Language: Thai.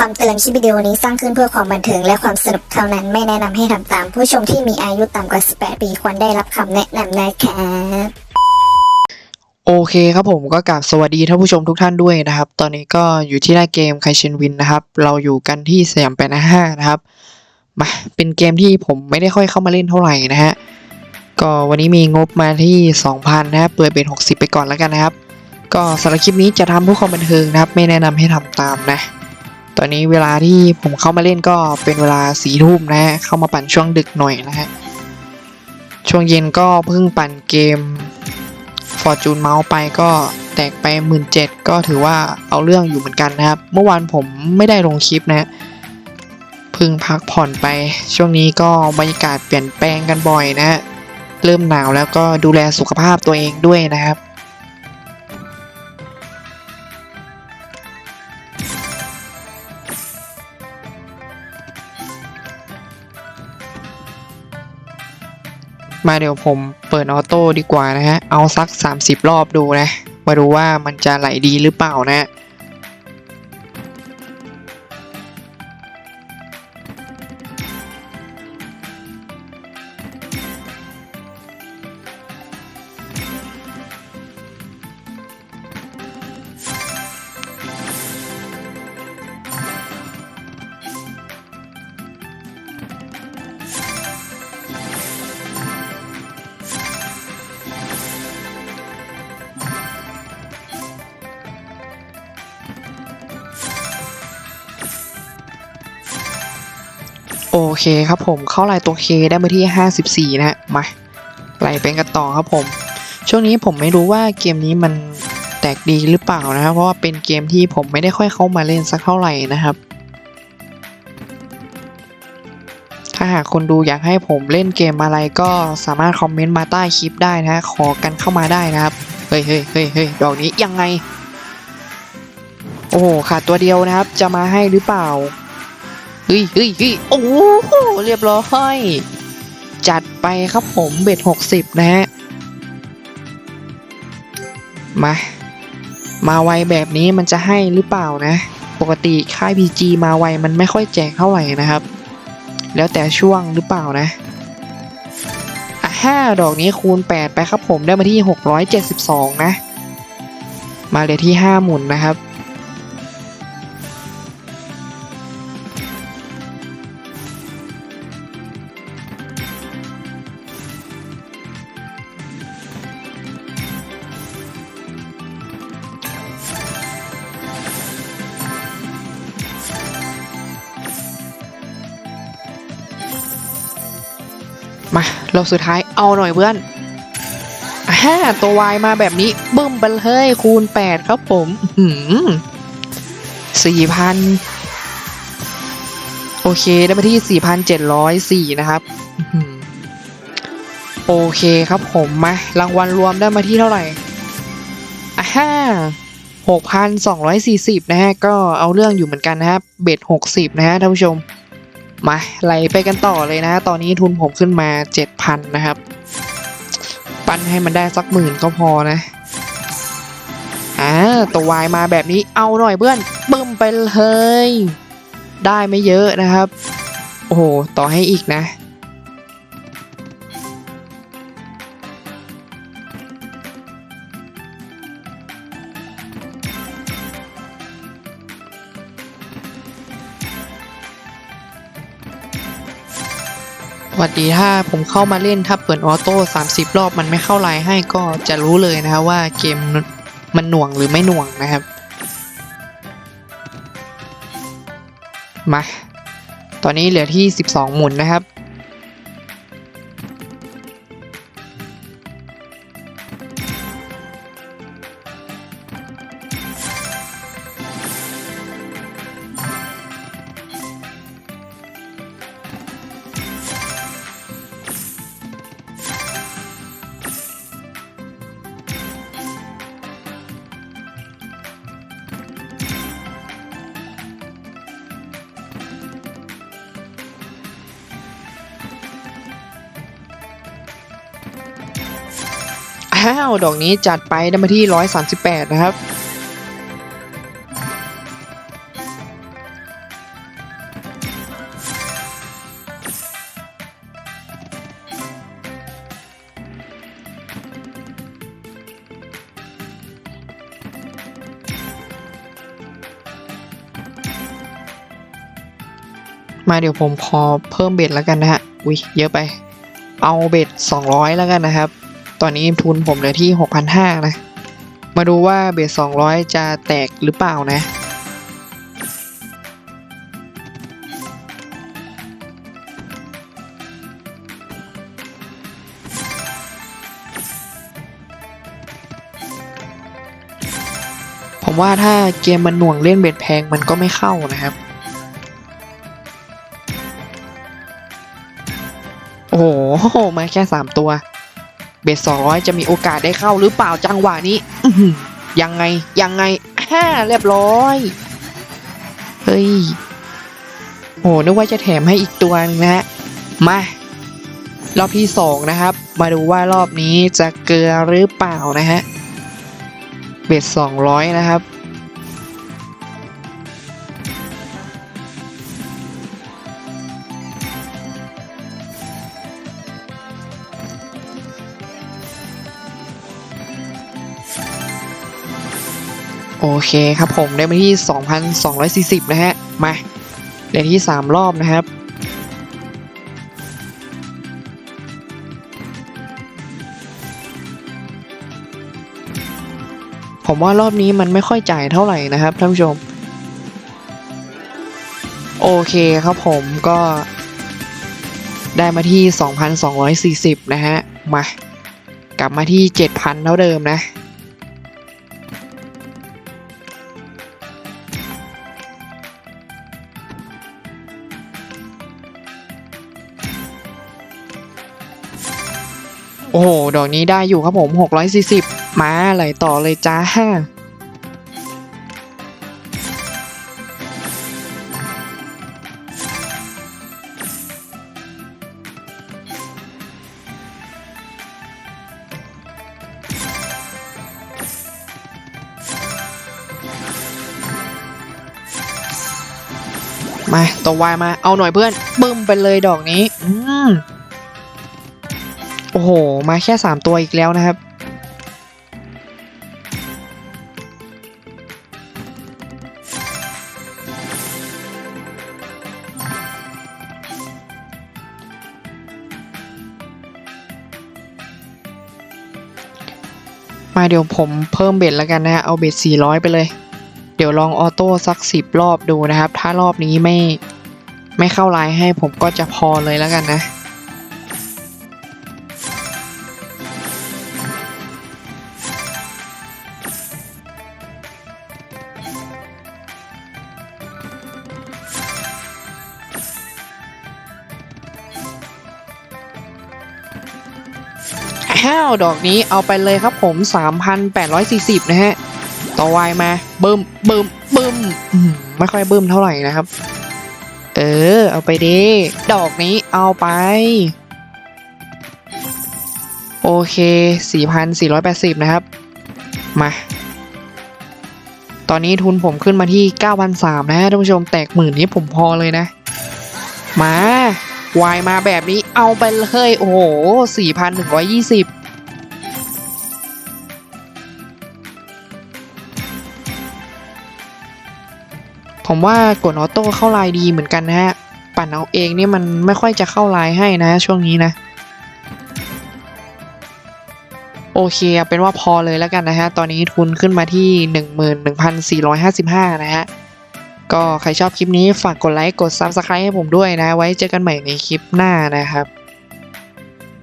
คำเตือนคลิปวิดีโอนี้สร้างขึ้นเพื่อความบันเทิงและความสนุกเท่านั้นไม่แนะนำให้ทำตาม ผู้ชมที่มีอายุต่ำกว่า 18 ปีควรได้รับคำแนะนำนะครับโอเคครับผมก็กราบสวัสดีท่านผู้ชมทุกท่านด้วยนะครับ ตอนนี้ก็อยู่ที่หน้าเกมไคชินวินนะครับ เราอยู่กันที่สยามแปดห้านะครับมาเป็นเกมที่ผมไม่ได้ค่อยเข้ามาเล่นเท่าไหร่นะฮะก็วันนี้มีงบมาที่ 2,000นะครับเปิดเป็น60 ไปก่อนแล้วกันนะครับ ก็สำหรับคลิปนี้จะทำเพื่อความบันเทิงนะครับ ไม่แนะนำให้ทำตามนะ ตอนนี้เวลาที่ผมเข้ามาเล่นก็เป็นเวลาสี่ทุ่มนะฮะ เข้ามาปั่นช่วงดึกหน่อยนะฮะ ช่วงเย็นก็เพิ่งปั่นเกมฟอร์จูนเมาส์ไปก็แตกไปหมื่นเจ็ดก็ถือว่าเอาเรื่องอยู่เหมือนกันนะครับ เมื่อวานผมไม่ได้ลงคลิปนะเพิ่งพักผ่อนไปช่วงนี้ก็บรรยากาศเปลี่ยนแปลงกันบ่อยนะฮะเริ่มหนาวแล้วก็ดูแลสุขภาพตัวเองด้วยนะครับ มาเดี๋ยวผมเปิดออโต้ดีกว่านะฮะ เอาสัก 30 รอบดูนะ มาดูว่ามันจะไหลดีหรือเปล่านะ โอเคครับผมเข้าลน์ตัวเคได้มาที่ 54 นะฮะมาไหลเป็นกันต่อครับผม ช่วงนี้ผมไม่รู้ว่าเกมนี้มันแตกดีหรือเปล่านะครับ เพราะว่าเป็นเกมที่ผมไม่ได้ค่อยเข้ามาเล่นสักเท่าไหร่นะครับ ถ้าหากคนดูอยากให้ผมเล่นเกมอะไรก็สามารถคอมเมนต์มาใต้คลิปได้นะฮะขอกันเข้ามาได้นะครับ เฮ้ยเฮ้ยเฮ้ยเฮ้ยดอกนี้ยังไง โอ้โหขาดตัวเดียวนะครับ จะมาให้หรือเปล่า เฮ้ยเฮ้ยเฮ้ยโอ้โหเรียบร้อยจัดไปครับผมเบ็ดหกสิบนะฮะมา มาไวแบบนี้มันจะให้หรือเปล่านะ ปกติค่าย PG มาไวมันไม่ค่อยแจกเท่าไหร่นะครับ แล้วแต่ช่วงหรือเปล่านะอะห้าดอกนี้คูณ 8 ไปครับผมได้มาที่ 672 นะ มาเลยที่ 5 หมุนนะครับ มาเราสุดท้ายเอาหน่อยเพื่อนฮ่าตัววายมาแบบนี้บึ้มไปเลยคูณ8ครับผมสี่พันโอเคได้มาที่4,704นะครับโอเคครับผมมารางวัลรวมได้มาที่เท่าไหร่อ่าฮ่า6,240นะฮะก็เอาเรื่องอยู่เหมือนกันนะครับ เบ็ด60นะฮะท่านผู้ชม มาไหลไปกันต่อเลยนะ ตอนนี้ทุนผมขึ้นมา7,000นะครับ ปั้นให้มันได้สักหมื่นก็พอนะอ่าตัววายมาแบบนี้เอาหน่อยเพื่อนบึ้มไปเลย ได้ไม่เยอะนะครับ โอ้โห ต่อให้อีกนะ สวัสดีถ้าผมเข้ามาเล่นถ้าเปิดออโต้30 รอบมันไม่เข้าไลน์ให้ก็จะรู้เลยนะครับว่าเกมมันหน่วงหรือไม่หน่วงนะครับ มา ตอนนี้เหลือที่ 12 หมุนนะครับ อ้วดอกนี้จัดไปได้มาที่ 138 นะครับ มาเดี๋ยวผมขอเพิ่มเบ็ดแล้วกันนะฮะ อุ้ยเยอะไป เอาเบ็ด 200 แล้วกันนะครับ ตอนนี้ทุนผมเหลือที่ 6,500 นะ มาดูว่าเบ็ด200 จะแตกหรือเปล่านะ ผมว่าถ้าเกมมันหน่วงเล่นเบ็ดแพงมันก็ไม่เข้านะครับโอ้โห มาแค่สามตัว เบ็ดสองร้อยจะมีโอกาสได้เข้าหรือเปล่าจังหวะนี้อื้อหือยังไงยังไงฮ่าเรียบร้อย เฮ้ยโอ้นึกว่าจะแถมให้อีกตัวนึงนะฮะมารอบที่สองนะครับ มาดูว่ารอบนี้จะเกลือหรือเปล่านะฮะเบ็ดสองร้อยนะครับ โอเคครับผมได้มาที่ 2,240 นะฮะ มาเหลือที่ 3 รอบนะครับ ผมว่ารอบนี้มันไม่ค่อยจ่ายเท่าไหร่นะครับท่านผู้ชม โอเคครับผมก็ได้มาที่ 2,240 นะฮะ มา กลับมาที่ 7,000 เท่าเดิมนะ อ้โห ดอกนี้ได้อยู่ครับผม 640 มาไหลต่อเลยจ้ามาตัววายมา เอาหน่อยเพื่อนบึ้มไปเลยดอกนี้ อืม โอ้โห มาแค่ 3 ตัวอีกแล้วนะครับ มาเดี๋ยวผมเพิ่มเบ็ดแล้วกันนะฮะ เอาเบ็ด 400 ไปเลย เดี๋ยวลองออโต้สัก 10 รอบดูนะครับ ถ้ารอบนี้ไม่ไม่เข้าไลน์ให้ผมก็จะพอเลยแล้วกันนะ อ้าวดอกนี้เอาไปเลยครับผม 3,840 นะฮะ ต่อวายมาเบึ้มเบึ้มเบึ้มไม่ค่อยเบึ้มเท่าไหร่นะครับ เออ เอาไปดีดอกนี้เอาไป โอเค 4,480 นะครับ มา ตอนนี้ทุนผมขึ้นมาที่ 9,300 นะฮะท่านผู้ชมแตกหมื่นนี้ผมพอเลยนะ มา วายมาแบบนี้เอาไปเลยโอ้โห 4,120ผมว่ากดออโต้เข้าลน์ดีเหมือนกันนะฮะ ปั่นเอาเองนี่มันไม่ค่อยจะเข้าลน์ให้นะ ช่วงนี้นะ โอเคเป็นว่าพอเลยแล้วกันนะฮะ ตอนนี้ทุนขึ้นมาที่ 11,455 นะฮะ ก็ใครชอบคลิปนี้ฝากกดไลค์กด Subscribe ให้ผมด้วยนะ ไว้เจอกันใหม่ในคลิปหน้านะครับ